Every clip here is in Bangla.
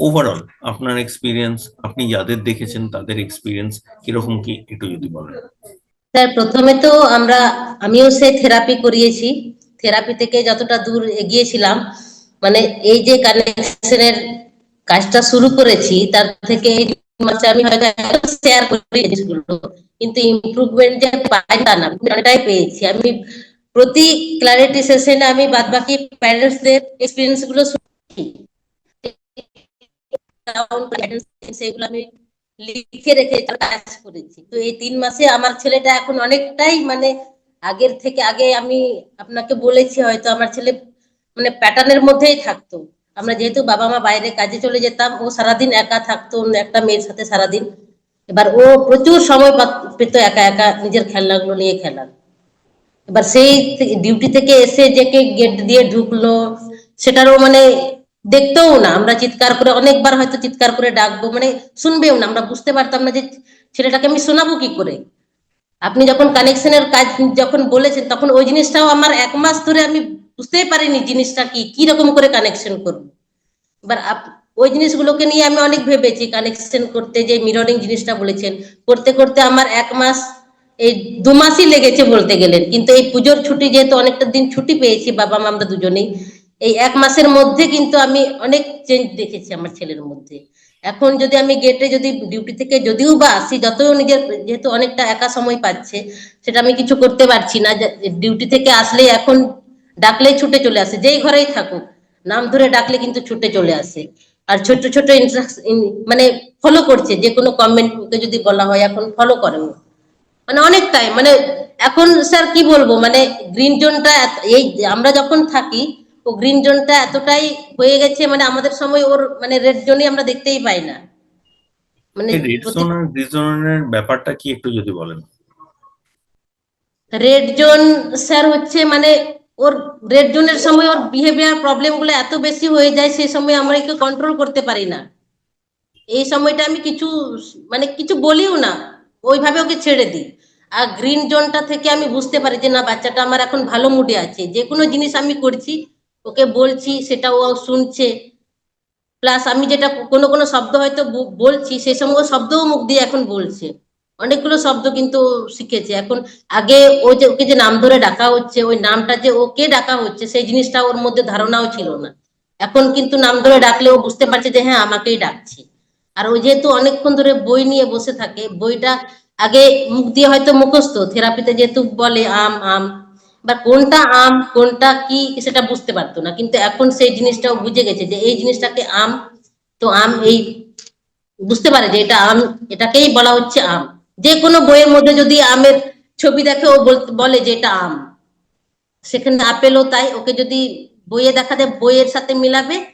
ওভারঅল আপনার এক্সপিরিয়েন্স আপনি যাদের দেখেছেন তাদের এক্সপিরিয়েন্স কীরকম কি একটু যদি বলেন? স্যার, প্রথমে তো আমরা, আমিও সে থেরাপি করিয়েছি। থেরাপি থেকে যতটা দূর এগিয়েছিলাম মানে এই যে কানেকশনের কাজটা শুরু করেছি, তার থেকে আমি হয়তো শেয়ার করি জিনিসগুলো। কিন্তু ইমপ্রুভমেন্ট যে পাই না অনেকটাই পেয়েছি। আমি প্রতি ক্লারিটি সেশনে আমি বাদ বাকি প্যারেন্টসদের এক্সপিরিয়েন্সগুলো শুনি সেগুলো আমি লিখে রেখে কাজ করেছি। তো এই তিন মাসে আমার ছেলেটা এখন অনেকটাই মানে আগের থেকে আগে আমি আপনাকে বলেছি, হয়তো আমার ছেলে মানে প্যাটার্নের মধ্যেই থাকতো। আমরা যেহেতু বাবা মা বাইরে কাজে চলে যেতাম, ও সারাদিন একা থাকতো একটা মেয়ের সাথে সারাদিন। এবার ও প্রচুর সময় পেত একা একা নিজের খেলনাগুলো নিয়ে খেলার। এবার সেই ডিউটি থেকে এসে যে কে গেট দিয়ে ঢুকলো, সেটারও মানে দেখতেও না। আমরা চিৎকার করে অনেকবার হয়তো চিৎকার করে ডাকবো মানে শুনবেও না। আমরা বুঝতে পারতাম না যে ছেলেটাকে আমি শোনাবো কি করে। আপনি যখন কানেকশনের কাজ যখন বলেছেন, তখন ওই জিনিসটাও আমার এক মাস ধরে আমি বুঝতেই পারিনি জিনিসটা কি কি রকম করে কানেকশন করব। এবার ওই জিনিসগুলোকে নিয়ে আমি অনেক ভেবেছি কানেকশন করতে যে মিররিং জিনিসটা বলেছেন। করতে করতে আমার এক মাস, এই দু মাসই লেগেছে বলতে গেলেন কিন্তু এই পুজোর ছুটি যেহেতু অনেকটা দিন ছুটি পেয়েছি বাবা মা আমরা দুজনেই। এই এক মাসের মধ্যে কিন্তু আমি অনেক চেঞ্জ দেখেছি আমার ছেলের মধ্যে। এখন যদি আমি গেটে যদি ডিউটি থেকে যদিও বা আসি যতও নিজের যেহেতু অনেকটা একা সময় পাচ্ছে, সেটা আমি কিছু করতে পারছি না। ডিউটি থেকে আসলেই এখন ডাকলেই ছুটে চলে আসে, যেই ঘরেই থাকুক, নাম ধরে ডাকলে কিন্তু ছুটে চলে আসে। আর ছোট ছোট মানে ফলো করছে, যে কোনো কমেন্ট ওকে যদি বলা হয়, এখন ফলো করে মানে অনেকটাই মানে এখন স্যার কি বলব মানে গ্রিন জোনটা এই আমরা যখন থাকি ও গ্রিন জোনটা এতটাই হয়ে গেছে মানে আমাদের সময় ওর মানে রেড জোনই আমরা দেখতেই পাই না। মানে রেড জোন আর গ্রিন জোনের ব্যাপারটা কি একটু যদি বলেন? রেড জোন স্যার হচ্ছে মানে ওর রেড জোনের সময় ওর বিহেভিয়ার প্রবলেমগুলো এত বেশি হয়ে যায় সেই সময় আমরা একে কন্ট্রোল করতে পারি না। এই সময়টা আমি কিছু মানে কিছু বলিও না ওইভাবে ওকে ছেড়ে দিই। আর গ্রিন জোনটা থেকে আমি বুঝতে পারি যে না বাচ্চাটা আমার এখন ভালো মুডে আছে যে কোনো জিনিস আমি করছি ওকে বলছি, সেটা ও শুনছে। প্লাস আমি যেটা কোনো কোনো শব্দ হয়তো বলছি সেই সময় শব্দও মুখ দিয়ে এখন বলছে। অনেকগুলো শব্দ কিন্তু শিখেছে। এখন আগে ও যে, ওকে যে নাম ধরে ডাকা হচ্ছে, ওই নামটা যে ওকে ডাকা হচ্ছে, সেই জিনিসটা ওর মধ্যে ধারণাও ছিল না। এখন কিন্তু নাম ধরে ডাকলে ও বুঝতে পারছে যে হ্যাঁ আমাকেই ডাকছে। আর ও যেহেতু অনেকক্ষণ ধরে বই নিয়ে বসে থাকে, বইটা আগে মুখ দিয়ে হয়তো মুখস্থ, থেরাপিতে যেহেতু বলে আম আম বা কোনটা আম, কোনটা কি, সেটা বুঝতে পারতো না। কিন্তু এখন সেই জিনিসটাও বুঝে গেছে যে এই জিনিসটাকে আম, তো আম এই বুঝতে পারে যে এটা আম, এটাকেই বলা হচ্ছে আম। যে কোনো বইয়ের মধ্যে যদি আমের ছবি দেখে ও বলে যে এটা আম, সেখানে আপেলও তাই, ওকে যদি বইয়ে দেখাতে বইয়ের সাথে মিলাবে,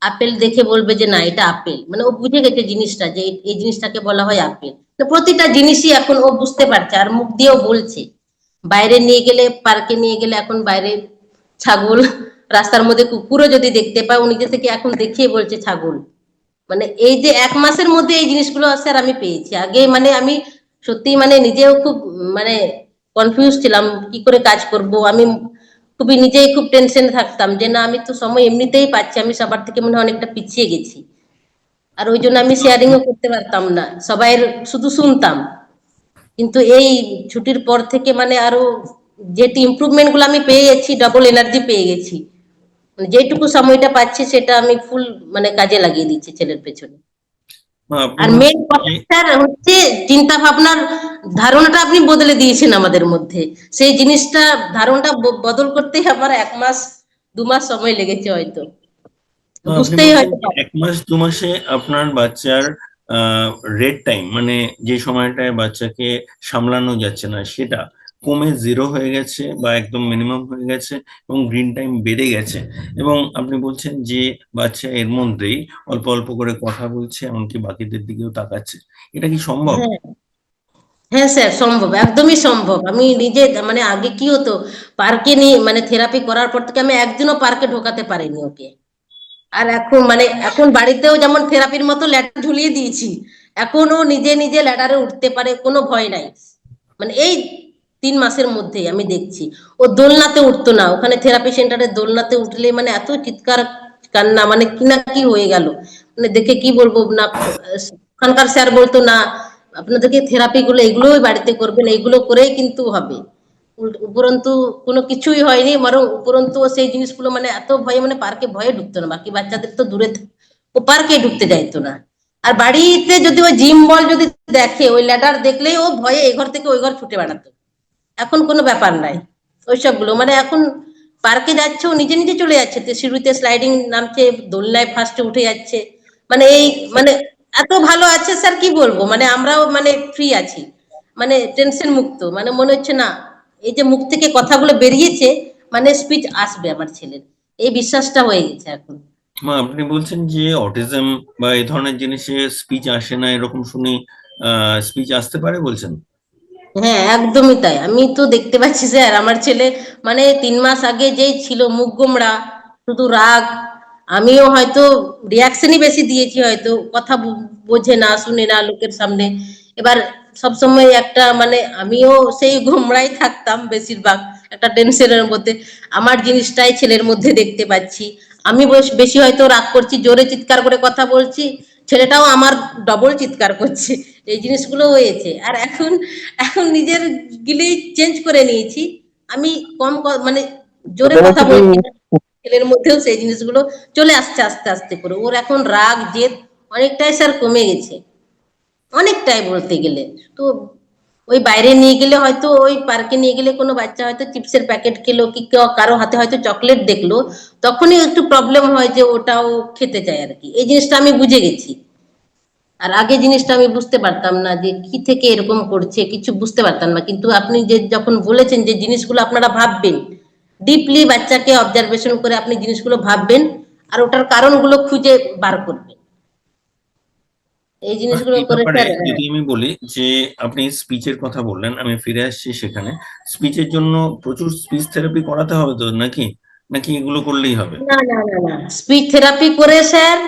আপেল দেখে বলবে যে না, এটা আপেল। মানে ও বুঝে গেছে জিনিসটা যে এই- এই জিনিসটাকে বলা হয় আপেল। তো প্রতিটা জিনিসই এখন ও বুঝতে পারছে, আর মুখ দিয়েও বলছে। বাইরে নিয়ে গেলে পার্কে নিয়ে গেলে এখন বাইরে ছাগল রাস্তার মধ্যে কুকুরও যদি দেখতে পায় নিজে থেকে এখন দেখিয়ে বলছে ছাগল। মানে এই যে এক মাসের মধ্যে এই জিনিসগুলো স্যার আমি পেয়েছি। আগে মানে আমি সত্যি মানে নিজেও খুব মানে কনফিউজ ছিলাম, কি করে কাজ করব? আমি খুবই নিজেই খুব টেনশনে থাকতাম যে না, আমি তো সময় এমনিতেই পাচ্ছি, আমি সবার থেকে মনে হয় অনেকটা পিছিয়ে গেছি। আর ওই জন্য আমি শেয়ারিংও করতে পারতাম না। সবাই শুধু শুনতাম। কিন্তু এই ছুটির পর থেকে মানে আরও যেটি ইমপ্রুভমেন্টগুলো আমি পেয়ে গেছি ডবল এনার্জি পেয়ে গেছি। মানে যেটুকু সময়টা পাচ্ছি সেটা আমি ফুল মানে কাজে লাগিয়ে দিচ্ছি ছেলের পেছনে। আর মেন স্যার হচ্ছে চিন্তা ভাবনার ধারণাটা আপনি বদলে দিয়েছেন আমাদের মধ্যে। সেই জিনিসটা ধারণাটা বদল করতে আমার এক মাস দু মাস সময় লেগেছে হয়তো। বুঝতেই হয়তো। এক মাস দু মাসে আপনার বাচ্চার রেড টাইম মানে যে সময়টায় বাচ্চাকে সামলানো যাচ্ছে না, সেটা কমে জিরো হয়ে গেছে বা একদম মিনিমাম হয়ে গেছে এবং গ্রিন টাইম বেড়ে গেছে। এবং আপনি বলছেন যে বাচ্চা এর মধ্যেই অল্প অল্প করে কথা বলছে, এমনকি বাকিদের দিকেও তাকাচ্ছে। এটা কি সম্ভব? হ্যাঁ। হ্যাঁ স্যার, সম্ভব, একদমই সম্ভব। আমি নিজে মানে আগে কি হতো পার্কে নিয়ে মানে থেরাপি করার পর থেকে আমি একদিনও পার্কে ঢোকাতে পারিনি ওকে। আর এখন মানে এখন বাড়িতেও যেমন থেরাপির মতো ল্যাডার ঝুলিয়ে দিয়েছি, এখনও নিজে নিজে ল্যাডারে উঠতে পারে, কোনো ভয় নাই। মানে এই তিন মাসের মধ্যেই আমি দেখছি। ও দোলনাতে উঠতো না, ওখানে থেরাপি সেন্টারে দোলনাতে উঠলে মানে এত চিৎকার, কান্না মানে কি না কি হয়ে গেল। মানে দেখে কি বলব, না, ওখানকার স্যার বলতো, না, আপনাদেরকে থেরাপি গুলো এগুলোই বাড়িতে করবেন, এগুলো করেই কিন্তু হবে। উপরন্তু কোনো কিছুই হয়নি, বরং উপরন্তু সেই জিনিসগুলো মানে এত ভয়ে মানে পার্কে ভয়ে ঢুকতো না। বাকি বাচ্চাদের তো দূরে ও পার্কে ঢুকতে যাইতো না। আর বাড়িতে যদি ওই জিম বল যদি দেখে, ওই ল্যাডার দেখলেই ও ভয়ে এই ঘর থেকে ওই ঘর ছুটে বেড়াতো। এখন কোনো ব্যাপার নাই। ওইসবগুলো মানে এখন পার্কে যাচ্ছে, ও নিজে নিজে চলে যাচ্ছে। সিঁড়িতে স্লাইডিং নামছে, দোলনায় ফার্স্টে উঠে যাচ্ছে। মানে এই মানে এত ভালো আছে স্যার কি বলব? মানে আমরাও মানে ফ্রি আছি। মানে টেনশন মুক্ত। মানে মনে হচ্ছে না এই যে মুখ থেকে কথাগুলো বেরিয়েছে মানে স্পিচ আসবে আমার ছেলের। এই বিশ্বাসটা হয়ে গেছে এখন। মা আপনি বলছেন যে অটিজম বা এই ধরনের জিনিসে স্পিচ আসে না এরকম শুনি স্পিচ আসতে পারে বলছেন? হ্যাঁ একদমই তাই। আমি তো দেখতে পাচ্ছি স্যার আমার ছেলে মানে তিন মাস আগে যেই ছিল মুখ গোমড়া শুধু রাগ আমিও হয়তো রিয়াকশনই বেশি দিয়েছি হয়তো কথা বোঝে না শুনে না লোকের সামনে। এবার সবসময় একটা মানে আমিও সেই গোমড়াই থাকতাম বেশিরভাগ একটা টেনশনের মধ্যে। আমার জিনিসটাই ছেলের মধ্যে দেখতে পাচ্ছি। আমি বেশ- হয়তো রাগ করছি জোরে চিৎকার করে কথা বলছি ছেলেটাও আমার ডবল চিৎকার করছে। এই জিনিসগুলো হয়েছে। আর এখন এখন নিজের গিলি চেঞ্জ করে নিয়েছি। আমি কম মানে জোরে কথা বলছি। ছেলের মধ্যেও সেই জিনিসগুলো চলে আসছে আস্তে আস্তে করে। ওর এখন রাগ জেদ অনেকটাই স্যার কমে গেছে। অনেকটাই বলতে গেলে। তো ওই বাইরে নিয়ে গেলে হয়তো ওই পার্কে নিয়ে গেলে কোনো বাচ্চা হয়তো চিপসের প্যাকেট খেলো কি কারও হাতে হয়তো চকলেট দেখল, তখনই একটু প্রবলেম হয় যে ওটাও খেতে চায় আর কি। এই জিনিসটা আমি বুঝে গেছি। আর আগে জিনিসটা আমি বুঝতে পারতাম না যে কি থেকে এরকম করছে, কিছু বুঝতে পারতাম না। কিন্তু আপনি যে যখন বলেছেন যে জিনিসগুলো আপনারা ভাববেন ডিপলি বাচ্চাকে অবজারভেশন করে আপনি জিনিসগুলো ভাববেন, আর ওটার কারণগুলো খুঁজে বার করবেন। এই জিনিসগুলো করে যদি আমি বলি যে আপনি স্পিচের কথা বললেন আমি ফিরে আসছি সেখানে। স্পিচের জন্য প্রচুর স্পিচ থেরাপি করাতে হবে তো নাকি? নাকি এগুলো করলেই হবে? না না না না। স্পিচ থেরাপি করে স্যার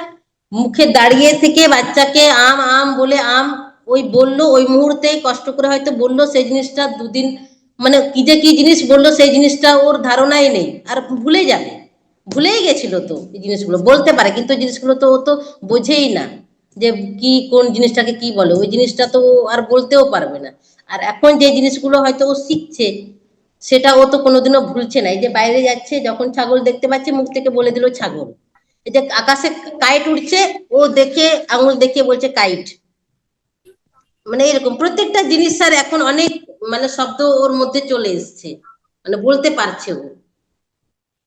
মুখে দাঁড়িয়ে থেকে বাচ্চাকে আম আম বলে আম ওই বলল ওই মুহূর্তেই কষ্ট করে হয়তো বলল সেই জিনিসটা দুদিন মানে কি যে কি জিনিস বলল সেই জিনিসটা ওর ধারণাই নেই। আর ভুলে যাবে। ভুলেই গেছিল তো এই জিনিসগুলো। বলতে পারে কিন্তু জিনিসগুলো তো ও তো বোঝেই না। যে কি কোন জিনিসটাকে কি বলে? ওই জিনিসটা তো আর বলতেও পারবে না। আর এখন যে জিনিসগুলো হয়তো ও শিখছে সেটা ও তো কোনোদিনও ভুলছে না। এই যে বাইরে যাচ্ছে যখন ছাগল দেখতে পাচ্ছে মুখ থেকে বলে দিল ছাগল। এই যে আকাশে কাইট উঠছে ও দেখে আঙুল দেখে বলছে কাইট। মানে এরকম প্রত্যেকটা জিনিস স্যার এখন অনেক মানে শব্দ ওর মধ্যে চলে এসছে। মানে বলতে পারছে ও।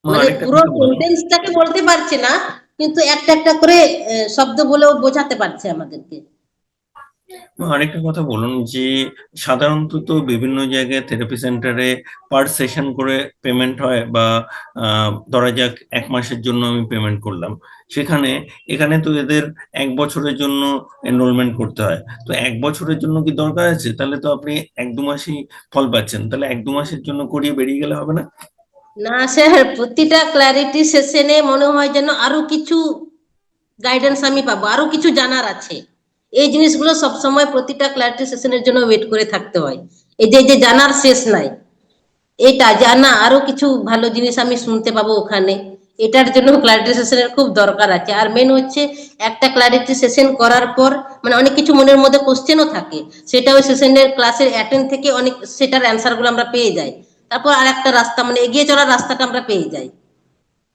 মানে পুরো সেন্টেন্সটাকে বলতে পারছে না কিন্তু একটা একটা করে শব্দ বলেও বোঝাতে পারছে আমাদেরকে। আরেকটা কথা বলুন যে, সাধারণত তো বিভিন্ন জায়গায় থেরাপি সেন্টারে পার সেশন করে পেমেন্ট হয় বা ধরা যাক এক মাসের জন্য আমি পেমেন্ট করলাম। সেখানে, এখানে তো এদের এক বছরের জন্য এনরোলমেন্ট করতে হয়। তো এক বছরের জন্য কি দরকার আছে? তাহলে তো আপনি এক দু মাসই ফল পাচ্ছেন। তাহলে এক দু মাসের জন্য করিয়ে বেরিয়ে গেলে হবে না? না স্যার, প্রতিটা ক্ল্যারিটি সেশনে মনে হয় যেন আরও কিছু গাইডেন্স আমি পাবো, আরও কিছু জানার আছে। এই জিনিসগুলো সব সময় প্রতিটা ক্ল্যারিটি সেশনের জন্য ওয়েট করে থাকতে হয়। এই যে যে জানার শেষ নাই, এটা জানা আরও কিছু ভালো জিনিস আমি শুনতে পাবো ওখানে, এটার জন্য ক্ল্যারিটি সেশনের খুব দরকার আছে। আর মেন হচ্ছে একটা ক্ল্যারিটি সেশন করার পর মানে অনেক কিছু মনের মধ্যে কোশ্চেনও থাকে। সেটা ওই সেশনের ক্লাসের অ্যাটেন্ড থেকে অনেক, সেটার অ্যান্সারগুলো আমরা পেয়ে যাই। তারপর আর একটা রাস্তা মানে এগিয়ে চলার রাস্তাটা আমরা পেয়ে যাই।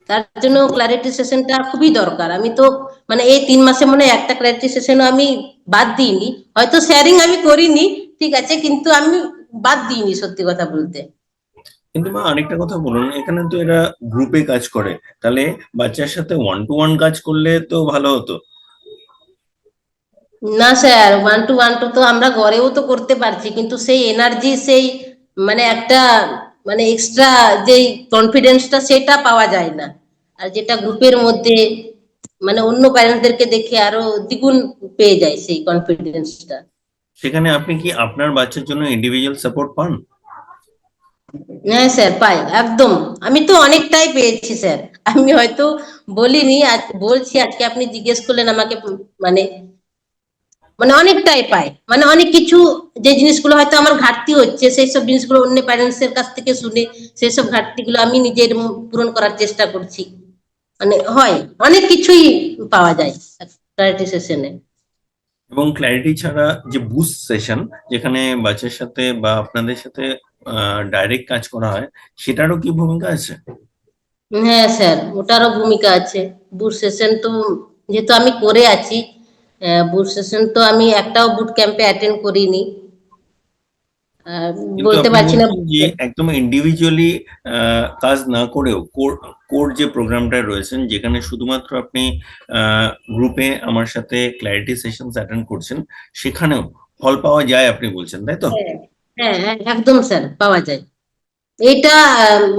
তার জন্য ক্ল্যারিটি সেশনটা খুবই দরকার। আমি তো মানে এই তিন মাসে মনে একটা ক্ল্যারিটি সেশনও আমি বাদ দিইনি। হয়তো শেয়ারিং আমি করিনি ঠিক আছে কিন্তু আমি বাদ দিইনি সত্যি কথা বলতে। কিন্তু মা আরেকটা কথা বলুন এখানে তো এরা গ্রুপে কাজ করে। তাহলে বাচ্চার সাথে ওয়ান টু ওয়ান কাজ করলে তো ভালো হতো। না sir one two one two তো আমরা ঘরেও তো করতে পারছি কিন্তু সেই এনার্জি সেই মানে একটা মানে এক্সট্রা যেই কনফিডেন্সটা সেটা পাওয়া যায় না আর যেটা গ্রুপের মধ্যে মানে অন্য প্যারেন্টসদেরকে দেখে আরও দ্বিগুণ পেয়ে যায় সেই কনফিডেন্সটা সেখানে আপনি কি আপনার বাচ্চার জন্য ইন্ডিভিজুয়াল সাপোর্ট পান? হ্যাঁ স্যার পাই একদম। আমি তো অনেকটাই পেয়েছি স্যার। আমি হয়তো বলিনি আজ বলছি আজকে আপনি জিজ্ঞেস করলেন আমাকে উম, মানে মানে অনেকটাই পাই মানে অনেক কিছু যে জিনিসগুলো হয়তো আমার ঘাটতি হচ্ছে সেই সব জিনিসগুলো অন্য প্যারেন্টস এর কাছ থেকে শুনে সেই সব ঘাটতিগুলো আমি নিজের পূরণ করার চেষ্টা করছি। মানে হয় অনেক কিছুই পাওয়া যায় ক্লারিটি সেশনে এবং ক্ল্যারিটি ছাড়া যে বুস্ট সেশন যেখানে বাচ্চার সাথে বা আপনাদের সাথে ডাইরেক্ট কাজ করা হয় সেটারও কি ভূমিকা আছে? হ্যাঁ স্যার ওটারও ভূমিকা আছে। বুট সেশন তো যেহেতু আমি করে আছি বুট সেশন তো আমি একটাও বুট ক্যাম্পে অ্যাটেন্ড করিনি। বলতে পারছি না একদম ইন্ডিভিজুয়ালি কাজ না করেও কোর যে প্রোগ্রামটা রয়েছেন যেখানে শুধুমাত্র আপনি গ্রুপে আমার সাথে ক্ল্যারিটি সেশনস অ্যাটেন্ড করছেন সেখানেও ফল পাওয়া যায় আপনি বলছেন তাই তো? হ্যাঁ হ্যাঁ হ্যাঁ, একদম স্যার পাওয়া যায়। এটা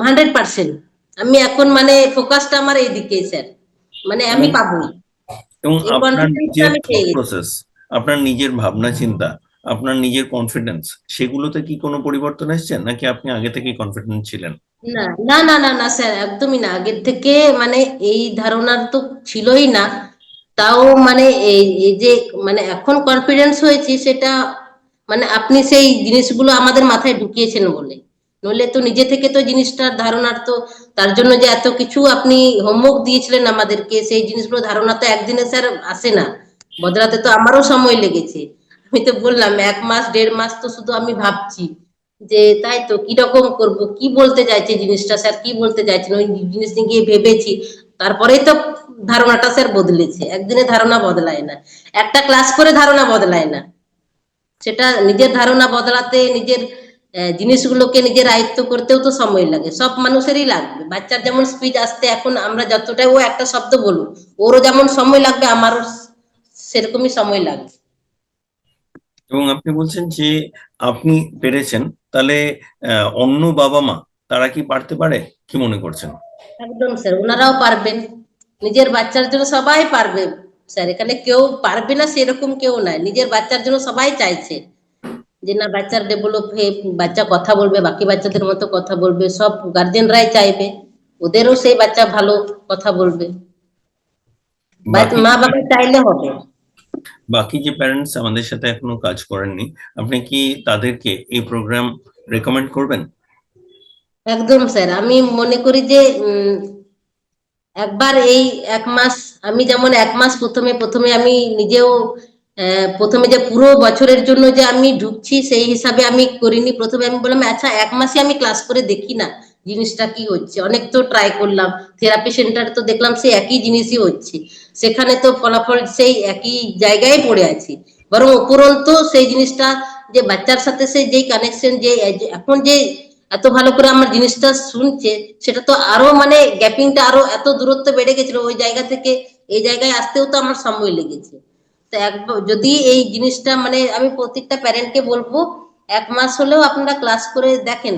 হান্ড্রেড পার্সেন্ট আমি এখন মানে ফোকাসটা আমার এইদিকে স্যার। মানে আমি হুম। এবং আপনার নিজের। প্রসেস আপনার নিজের ভাবনা চিন্তা আপনার নিজের কনফিডেন্স সেগুলোতে কি কোনো পরিবর্তন এসছে? নাকি আপনি আগে থেকে কনফিডেন্ট ছিলেন? না না না না না স্যার একদমই না। আগের থেকে মানে এই ধারণার তো ছিলই না। তাও মানে এই যে মানে এখন কনফিডেন্স হয়েছে সেটা মানে আপনি সেই জিনিসগুলো আমাদের মাথায় ঢুকিয়েছেন বলে। নইলে তো নিজে থেকে তো জিনিসটার ধারণার তো, তার জন্য যে এত কিছু আপনি হোমওয়ার্ক দিয়েছিলেন আমাদেরকে, সেই জিনিসগুলো ধারণা তো একদিনে স্যার আসে না। বদলাতে তো আমারও সময় লেগেছে। আমি তো বললাম, এক মাস, দেড় মাস তো শুধু আমি ভাবছি যে তাই তো কীরকম করব, কি বলতে চাইছে জিনিসটা স্যার, কি বলতে চাইছেন? ওই জিনিস নিয়ে গিয়ে ভেবেছি, তারপরেই তো ধারণাটা স্যার বদলেছে। একদিনে ধারণা বদলায় না। একটা ক্লাস করে ধারণা বদলায় না। সেটা নিজের ধারণা বদলাতে, নিজের জিনিসগুলোকে নিজের আয়ত্ত করতেও তো সময় লাগে। সব মানুষেরই লাগবে। বাচ্চার যেমন স্পিচ আসতে এখন আমরা যতটাই ও একটা শব্দ বলুক ওরও যেমন সময় লাগবে আমারও সেরকমই সময় লাগবে। এবং আপনি বলছেন যে আপনি পেরেছেন তাহলে অন্য বাবা মা তারা কি পারতে পারে? কি মনে করছেন? একদম স্যার ওনারাও পারবেন। নিজের বাচ্চার জন্য সবাই পারবে। স্যার এখানে কেউ পারবে না সেরকম কেউ নাই। নিজের বাচ্চার জন্য সবাই চাইছে। যে না বাচ্চার ডেভেলপ হয়ে বাচ্চা কথা বলবে বাকি বাচ্চাদের মতো কথা বলবে সব গার্জেনরাই চাইবে ওদেরও সেই বাচ্চা ভালো কথা বলবে। মা বাবা চাইলে হবে। বাকি যে প্যারেন্টস আমাদের সাথে এখনও কাজ করেননি আপনি কি তাদেরকে এই প্রোগ্রাম রেকমেন্ড করবেন? একদম স্যার আমি মনে করি যে একবার এই এক মাস আমি যেমন এক মাস প্রথমে প্রথমে আমি নিজেও প্রথমে যে পুরো বছরের জন্য যে আমি ঢুকছি, সেই হিসাবে আমি করিনি। প্রথমে আমি বললাম আচ্ছা এক মাসে আমি ক্লাস করে দেখি না জিনিসটা কি হচ্ছে। অনেক তো ট্রাই করলাম। থেরাপি সেন্টার তো দেখলাম সেই একই জিনিসই হচ্ছে। সেখানে তো ফলাফল সেই একই জায়গায় পড়ে আছি। বরং উপরন্ত সেই জিনিসটা যে বাচ্চার সাথে সেই যেই কানেকশন যে এখন যে এত ভালো করে আমার জিনিসটা শুনছে, সেটা তো আরও মানে গ্যাপিংটা আরও এত দূরত্ব বেড়ে গেছিল, ওই জায়গা থেকে এই জায়গায় আসতেও তো আমার সময় লেগেছে। যদি এই জিনিসটা মানে আমি প্রত্যেকটা প্যারেন্টকে বলব, এক মাস হলেও আপনারা ক্লাস করে দেখেন।